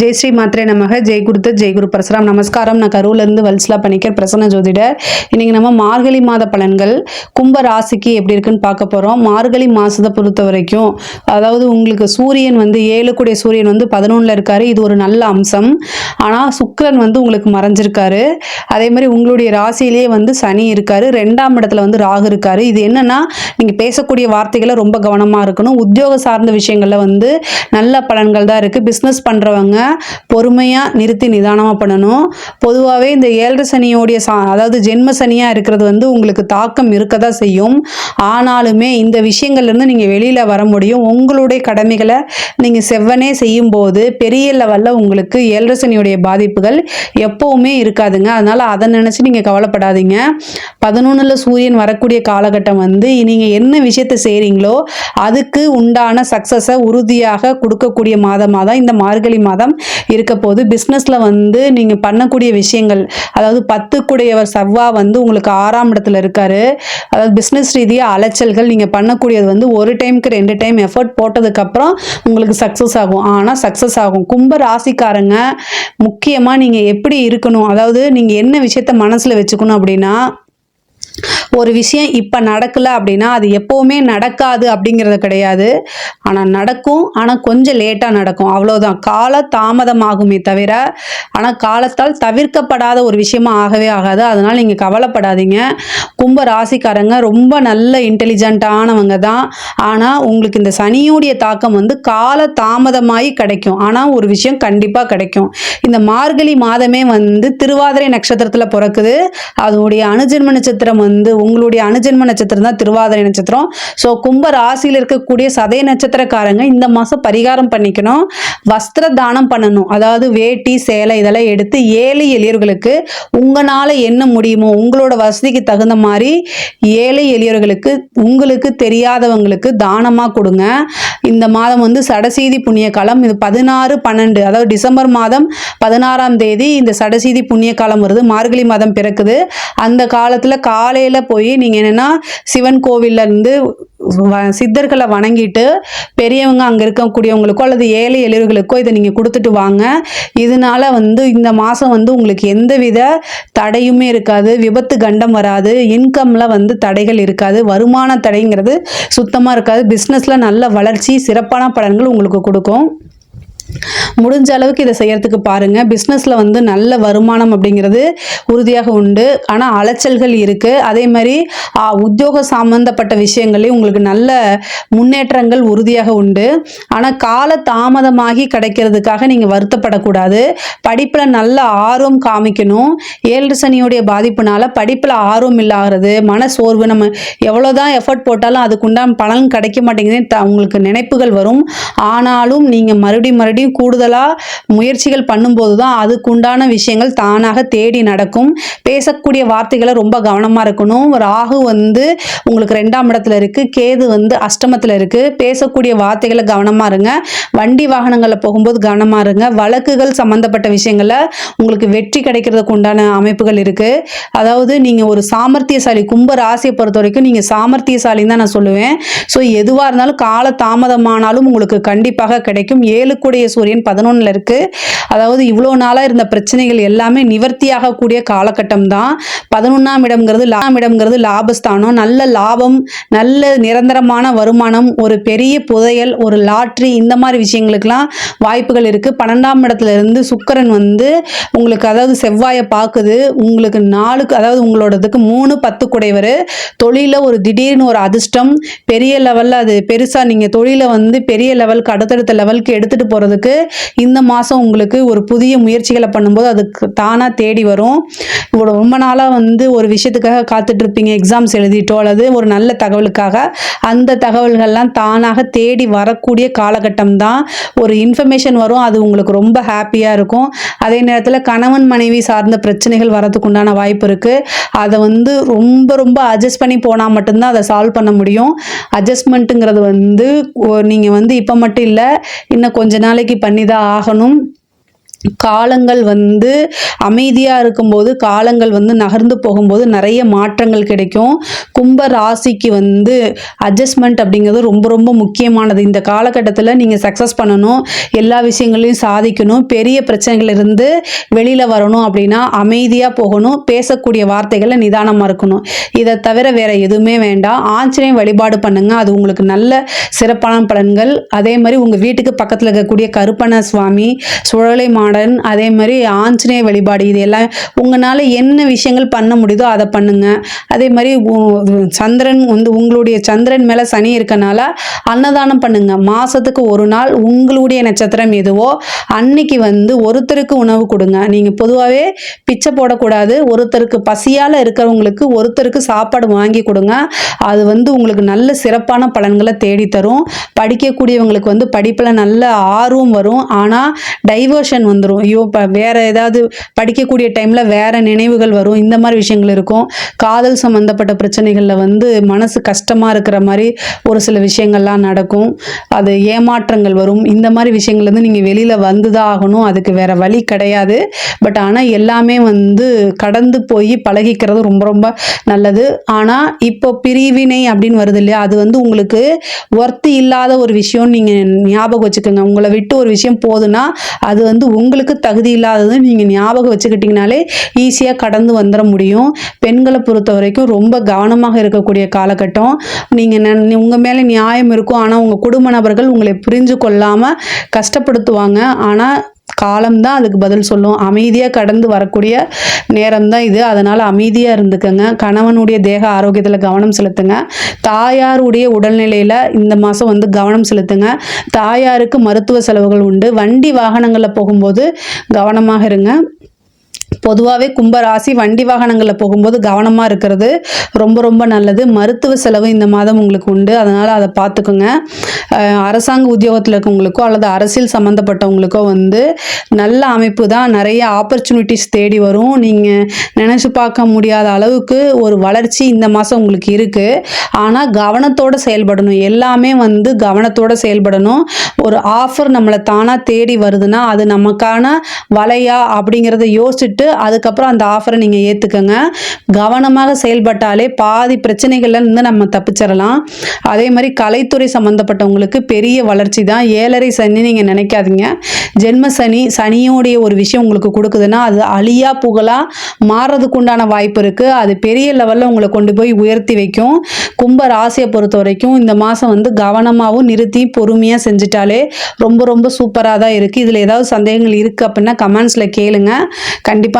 ஜெய் ஸ்ரீ மாத்திரை நமக. ஜெய் குருத்த ஜெய் குரு பரசுராம். நமஸ்காரம். நான் கரூர்லேருந்து வல்சலா பணிக்கர் பிரசன்ன ஜோதிடர். இன்னைக்கு நம்ம மார்கழி மாத பலன்கள் கும்ப ராசிக்கு எப்படி இருக்குன்னு பார்க்க போகிறோம் மார்கழி மாதத்தை பொறுத்த வரைக்கும் அதாவது உங்களுக்கு சூரியன் வந்து ஏழு கூடிய சூரியன் வந்து பதினொன்றில் இருக்காரு. இது ஒரு நல்ல அம்சம். ஆனால் சுக்கரன் வந்து உங்களுக்கு மறைஞ்சிருக்காரு. அதே மாதிரி உங்களுடைய ராசியிலேயே வந்து சனி இருக்காரு. ரெண்டாம் இடத்துல வந்து ராகு இருக்காரு. இது என்னன்னா நீங்கள் பேசக்கூடிய வார்த்தைகளை ரொம்ப கவனமாக இருக்கணும். உத்தியோக சார்ந்த விஷயங்களில் வந்து நல்ல பலன்கள் தான் இருக்குது பிஸ்னஸ் பண்ணுறவங்க பொறுமையாக நிறுத்தி நிதானமாக பண்ணணும். பொதுவாகவே இந்த ஏழரை சனியோடைய சா அதாவது ஜென்ம சனியாக இருக்கிறது வந்து உங்களுக்கு தாக்கம் இருக்க தான் செய்யும். ஆனாலுமே இந்த விஷயங்கள்லேருந்து நீங்கள் வெளியில் வர முடியும். உங்களுடைய கடமைகளை நீங்கள் செவ்வனே செய்யும்போது பெரிய லெவலில் உங்களுக்கு ஏழரை சனியுடைய பாதிப்புகள் எப்போவுமே இருக்காதுங்க. அதனால் அதை நினச்சி நீங்கள் கவலைப்படாதீங்க. பதினொன்றில் சூரியன் வரக்கூடிய காலகட்டம் வந்து நீங்கள் என்ன விஷயத்தை செய்கிறீங்களோ அதுக்கு உண்டான சக்ஸஸை உறுதியாக கொடுக்கக்கூடிய மாதமாக தான் இந்த மார்கழி மாதம் இருக்க போது பிஸ்னஸில் வந்து நீங்கள் பண்ணக்கூடிய விஷயங்கள் அதாவது பத்துக்குடையவர் செவ்வா வந்து உங்களுக்கு ஆறாம் இடத்துல இருக்காரு. அதாவது பிஸ்னஸ் ரீதியாக அலைச்சல்கள் நீங்கள் பண்ணக்கூடியது வந்து ஒரு டைமுக்கு ரெண்டு டைம் எஃபர்ட் போட்டதுக்கப்புறம் உங்களுக்கு சக்ஸஸ் ஆகும். ஆனால் சக்ஸஸ் ஆகும். கும்ப ராசிக்காரங்க முக்கியமாக நீங்கள் எப்படி இருக்கணும்? அதாவது நீங்கள் என்ன விஷயத்த மனசில் வச்சுக்கணும் அப்படின்னா ஒரு விஷயம் இப்போ நடக்கல அப்படின்னா அது எப்போவுமே நடக்காது அப்படிங்கிறது கிடையாது. ஆனால் நடக்கும். ஆனால் கொஞ்சம் லேட்டாக நடக்கும். அவ்வளோதான் கால தாமதமாகுமே தவிர ஆனால் காலத்தால் தவிர்க்கப்படாத ஒரு விஷயமா ஆகவே ஆகாது. அதனால் நீங்கள் கவலைப்படாதீங்க. கும்ப ராசிக்காரங்க ரொம்ப நல்ல இன்டெலிஜென்ட்டானவங்க தான். ஆனால் உங்களுக்கு இந்த சனியுடைய தாக்கம் வந்து கால தாமதமாகி கிடைக்கும். ஆனால் ஒரு விஷயம் கண்டிப்பாக கிடைக்கும். இந்த மார்கழி மாதமே வந்து திருவாதிரை நட்சத்திரத்தில் பிறக்குது. அதனுடைய அனுஜன்ம நட்சத்திரம் வந்து வந்து உங்களுடைய அனுஜன்ம நட்சத்திரம் தான் திருவாதிரை நட்சத்திரம். ஸோ கும்ப ராசியில் இருக்கக்கூடிய சதய நட்சத்திரக்காரங்க இந்த மாதம் பரிகாரம் பண்ணிக்கணும். வஸ்திர தானம் பண்ணணும். அதாவது வேட்டி சேலை இதெல்லாம் எடுத்து ஏழை எளியவர்களுக்கு உங்களால் என்ன முடியுமோ உங்களோட வசதிக்கு தகுந்த மாதிரி ஏழை எளியவர்களுக்கு உங்களுக்கு தெரியாதவங்களுக்கு தானமாக கொடுங்க. இந்த மாதம் வந்து சடசீதி புண்ணிய காலம் இது பதினாறு பன்னெண்டு. அதாவது டிசம்பர் மாதம் பதினாறாம் தேதி இந்த சடசீதி புண்ணிய காலம் வருது. மார்கழி மாதம் பிறக்குது. அந்த காலத்தில் காலையில் போய் நீங்கள் என்னென்னா சிவன் கோவில்ல இருந்து வ- சித்தர்களை வணங்கிட்டு பெரியவங்க அங்கே இருக்கக்கூடியவங்களுக்கோ அல்லது ஏழை எளியவர்களுக்கோ இதை நீங்கள் கொடுத்துட்டு வாங்க. இதனால வந்து இந்த மாதம் வந்து உங்களுக்கு எந்தவித தடையுமே இருக்காது. விபத்து கண்டம் வராது. இன்கம்ல வந்து தடைகள் இருக்காது. வருமான தடைங்கிறது சுத்தமாக இருக்காது. பிஸ்னஸில் நல்ல வளர்ச்சி சிறப்பான பலன்கள் உங்களுக்கு கொடுக்கும். முடிஞ்ச அளவுக்கு இதை செய்யறதுக்கு பாருங்க. பிஸ்னஸில் வந்து நல்ல வருமானம் அப்படிங்கிறது உறுதியாக உண்டு. ஆனால் அலைச்சல்கள் இருக்கு. அதே மாதிரி உத்தியோக சம்பந்தப்பட்ட விஷயங்களையும் உங்களுக்கு நல்ல முன்னேற்றங்கள் உறுதியாக உண்டு. ஆனால் கால தாமதமாகி கிடைக்கிறதுக்காக நீங்கள் வருத்தப்படக்கூடாது. படிப்பில் நல்ல ஆர்வம் காமிக்கணும். ஏழு சனியுடைய பாதிப்புனால படிப்பில் ஆர்வம் இல்லாகிறது மன சோர்வு நம்ம எவ்வளோதான் எஃபர்ட் போட்டாலும் அதுக்குண்டான பலன் கிடைக்க மாட்டேங்குதுன்னு உங்களுக்கு நினைப்புகள் வரும். ஆனாலும் நீங்கள் மறுபடியும் மறுபடியும் கூடுதலாக முயற்சிகள் பண்ணும்போது தான் அதுக்குண்டான விஷயங்கள் தானாக தேடி நடக்கும். பேசக்கூடிய வார்த்தைகளை ரொம்ப கவனமாக இருக்கணும். ராகு வந்து உங்களுக்கு ரெண்டாம் இடத்துல இருக்குது கேது வந்து அஷ்டமத்தில் இருக்குது பேசக்கூடிய வார்த்தைகளை கவனமாக இருங்க. வண்டி வாகனங்களில் போகும்போது கவனமாக இருங்க. வழக்குகள் சம்மந்தப்பட்ட விஷயங்களில் உங்களுக்கு வெற்றி கிடைக்கிறதுக்கு உண்டான அமைப்புகள் இருக்குது அதாவது நீங்கள் ஒரு சாமர்த்தியசாலி கும்ப ராசியை பொறுத்த வரைக்கும் நீங்கள் சாமர்த்தியசாலின்னு தான் நான் சொல்லுவேன். ஸோ எதுவாக இருந்தாலும் கால தாமதமானாலும் உங்களுக்கு கண்டிப்பாக கிடைக்கும். ஏழுக்குடைய சூரியன் பதினொன்றில் இருக்குது அதாவது இவ்வளோ நாளாக இருந்த பிரச்சனைகள் எல்லாமே நிவர்த்தியாகக்கூடிய காலகட்டம் தான் பதினொன்றாம் இடம்ங்கிறது லாம் இடம்ங்கிறது லாபஸ்தானம். நல்ல லாபம் நல்ல நிரந்தரமான வருமானம் ஒரு பெரிய புதையல் ஒரு லாட்ரி இந்த மாதிரி விஷயங்களுக்கெல்லாம் வாய்ப்புகள் இருக்குது பன்னெண்டாம் இடத்துல இருந்து சுக்கரன் வந்து உங்களுக்கு அதாவது செவ்வாயை பார்க்குது. உங்களுக்கு நாளுக்கு அதாவது உங்களோடதுக்கு மூணு பத்து குடைவர் தொழிலில் ஒரு திடீர்னு ஒரு அதிர்ஷ்டம். பெரிய லெவலில் அது பெருசாக நீங்கள் தொழிலை வந்து பெரிய லெவலுக்கு அடுத்தடுத்த லெவலுக்கு எடுத்துகிட்டு போகிறதுக்கு இந்த மாதம் உங்களுக்கு ஒரு புதிய முயற்சிகளை பண்ணும்போது அதுக்கு தானாக தேடி வரும். இவ்வளோ ரொம்ப நாளாக வந்து ஒரு விஷயத்துக்காக காத்துட்டு இருப்பீங்க எக்ஸாம்ஸ் எழுதிட்டோ அல்லது ஒரு நல்ல தகவலுக்காக. அந்த தகவல்கள்லாம் தானாக தேடி வரக்கூடிய காலகட்டம் தான் ஒரு இன்ஃபர்மேஷன் வரும். அது உங்களுக்கு ரொம்ப ஹாப்பியாக இருக்கும். அதே நேரத்தில் கணவன் மனைவி சார்ந்த பிரச்சனைகள் வரதுக்கு உண்டான வாய்ப்பு இருக்குது அதை வந்து ரொம்ப ரொம்ப அட்ஜஸ்ட் பண்ணி போனால் மட்டும்தான் அதை சால்வ் பண்ண முடியும். அட்ஜஸ்ட்மெண்ட்டுங்கிறது வந்து நீங்கள் வந்து இப்போ மட்டும் இல்லை இன்னும் கொஞ்ச நாளைக்கு பண்ணி தான் ஆகணும். காலங்கள் வந்து அமைதியாக இருக்கும்போது காலங்கள் வந்து நகர்ந்து போகும்போது நிறைய மாற்றங்கள் கிடைக்கும். கும்ப ராசிக்கு வந்து அட்ஜஸ்ட்மெண்ட் அப்படிங்கிறது ரொம்ப ரொம்ப முக்கியமானது. இந்த காலகட்டத்தில் நீங்கள் சக்ஸஸ் பண்ணணும் எல்லா விஷயங்களையும் சாதிக்கணும் பெரிய பிரச்சனைகளிலிருந்து வெளியில் வரணும் அப்படின்னா அமைதியாக போகணும் பேசக்கூடிய வார்த்தைகளை நிதானமாக இருக்கணும். இதை தவிர வேற எதுவுமே வேண்டாம். ஆஞ்சநேயம் வழிபாடு பண்ணுங்க. அது உங்களுக்கு நல்ல சிறப்பான பலன்கள். அதே மாதிரி உங்கள் வீட்டுக்கு பக்கத்தில் இருக்கக்கூடிய கருப்பண சுவாமி சுழலை மாடன் அதே மாதிரி ஆஞ்சநேய வழிபாடு இது எல்லாம் உங்களால் என்ன விஷயங்கள் பண்ண முடியுதோ அதை பண்ணுங்க. அதே மாதிரி சந்திரன் வந்து உங்களுடைய சந்திரன் மேலே சனி இருக்கனால அன்னதானம் பண்ணுங்க. மாசத்துக்கு ஒரு நாள் உங்களுடைய நட்சத்திரம் எதுவோ அன்னைக்கு வந்து ஒருத்தருக்கு உணவு கொடுங்க. நீங்கள் பொதுவாகவே பிச்சை போடக்கூடாது. ஒருத்தருக்கு பசியால் இருக்கிறவங்களுக்கு ஒருத்தருக்கு சாப்பாடு வாங்கி கொடுங்க. அது வந்து உங்களுக்கு நல்ல சிறப்பான பலன்களை தேடித்தரும். படிக்கக்கூடியவங்களுக்கு வந்து படிப்பில் நல்ல ஆர்வம் வரும். ஆனால் டைவர்ஷன் வந்து வந்துடும் ஐயோ இப்போ வேறு ஏதாவது படிக்கக்கூடிய டைமில் வேறு நினைவுகள் வரும். இந்த மாதிரி விஷயங்கள் இருக்கும். காதல் சம்மந்தப்பட்ட பிரச்சனைகளில் வந்து மனசு கஷ்டமாக இருக்கிற மாதிரி ஒரு சில விஷயங்கள்லாம் நடக்கும். அது ஏமாற்றங்கள் வரும். இந்த மாதிரி விஷயங்கள்லேருந்து நீங்கள் வெளியில் வந்து தான் ஆகணும். அதுக்கு வேற வழி கிடையாது. பட் ஆனால் எல்லாமே வந்து கடந்து போய் பழகிக்கிறது ரொம்ப ரொம்ப நல்லது. ஆனால் இப்போ பிரிவினை அப்படின்னு வருது இல்லையா? அது வந்து உங்களுக்கு ஒர்த்து இல்லாத ஒரு விஷயம் நீங்கள் ஞாபகம் வச்சுக்கோங்க. உங்களை விட்டு ஒரு விஷயம் போகுதுன்னா அது வந்து உங்களுக்கு தகுதி இல்லாதது நீங்கள் ஞாபகம் வச்சுக்கிட்டிங்கனாலே ஈஸியாக கடந்து வந்துட முடியும். பெண்களை பொறுத்த வரைக்கும் ரொம்ப கவனமாக இருக்கக்கூடிய காலகட்டம். நீங்கள் உங்கள் மேலே நியாயம் இருக்கும். ஆனால் உங்கள் குடும்ப நபர்கள் உங்களை புரிஞ்சு கொள்ளாமல் கஷ்டப்படுத்துவாங்க. ஆனால் காலம்தான் அதுக்கு பதில் சொல்லும். அமைதியாக கடந்து வரக்கூடிய நேரம் தான் இது. அதனால் அமைதியாக இருந்துக்கங்க. கணவனுடைய தேக ஆரோக்கியத்தில் கவனம் செலுத்துங்க. தாயாருடைய உடல்நிலையில் இந்த மாதம் வந்து கவனம் செலுத்துங்க. தாயாருக்கு மருத்துவ செலவுகள் உண்டு. வண்டி வாகனங்களில் போகும்போது கவனமாக இருங்க. பொதுவாகவே கும்பராசி வண்டி வாகனங்களில் போகும்போது கவனமாக இருக்கிறது ரொம்ப ரொம்ப நல்லது. மருத்துவ செலவு இந்த மாதம் உங்களுக்கு உண்டு. அதனால் அதை பார்த்துக்குங்க. அரசாங்க உத்தியோகத்தில் இருக்கவங்களுக்கோ அல்லது அரசியல் சம்மந்தப்பட்டவங்களுக்கோ வந்து நல்ல அமைப்பு தான். நிறைய ஆப்பர்ச்சுனிட்டிஸ் தேடி வரும். நீங்கள் நினச்சி பார்க்க முடியாத அளவுக்கு ஒரு வளர்ச்சி இந்த மாதம் உங்களுக்கு இருக்குது ஆனால் கவனத்தோடு செயல்படணும். எல்லாமே வந்து கவனத்தோடு செயல்படணும். ஒரு ஆஃபர் நம்மளை தானாக தேடி வருதுன்னா அது நமக்கான வலையா அப்படிங்கிறத யோசிச்சுட்டு அதுக்கப்புறம் அந்த ஆஃபரை நீங்கள் ஏற்றுக்கங்க கவனமாக செயல்பட்டாலே பாதி பிரச்சனைகள்ல இருந்து நம்ம தப்பிச்சிடலாம் அதே மாதிரி கலைத்துறை சம்மந்தப்பட்டவங்களுக்கு பெரிய வளர்ச்சி தான். ஏழரை சனி நீங்கள் நினைக்காதீங்க. ஜென்ம சனி சனியோடைய ஒரு விஷயம் உங்களுக்கு கொடுக்குதுன்னா அது அழியா புகழாக மாறுறதுக்கு உண்டான வாய்ப்பு இருக்குது அது பெரிய லெவலில் உங்களை கொண்டு போய் உயர்த்தி வைக்கும். கும்ப ராசியை பொறுத்த வரைக்கும் இந்த மாதம் வந்து கவனமாகவும் நிறுத்தி பொறுமையாக செஞ்சுட்டாலே ரொம்ப ரொம்ப சூப்பராக தான் இருக்குது இதில் ஏதாவது சந்தேகங்கள் இருக்குது அப்படின்னா கமெண்ட்ஸில் கேளுங்க. கண்டிப்பாக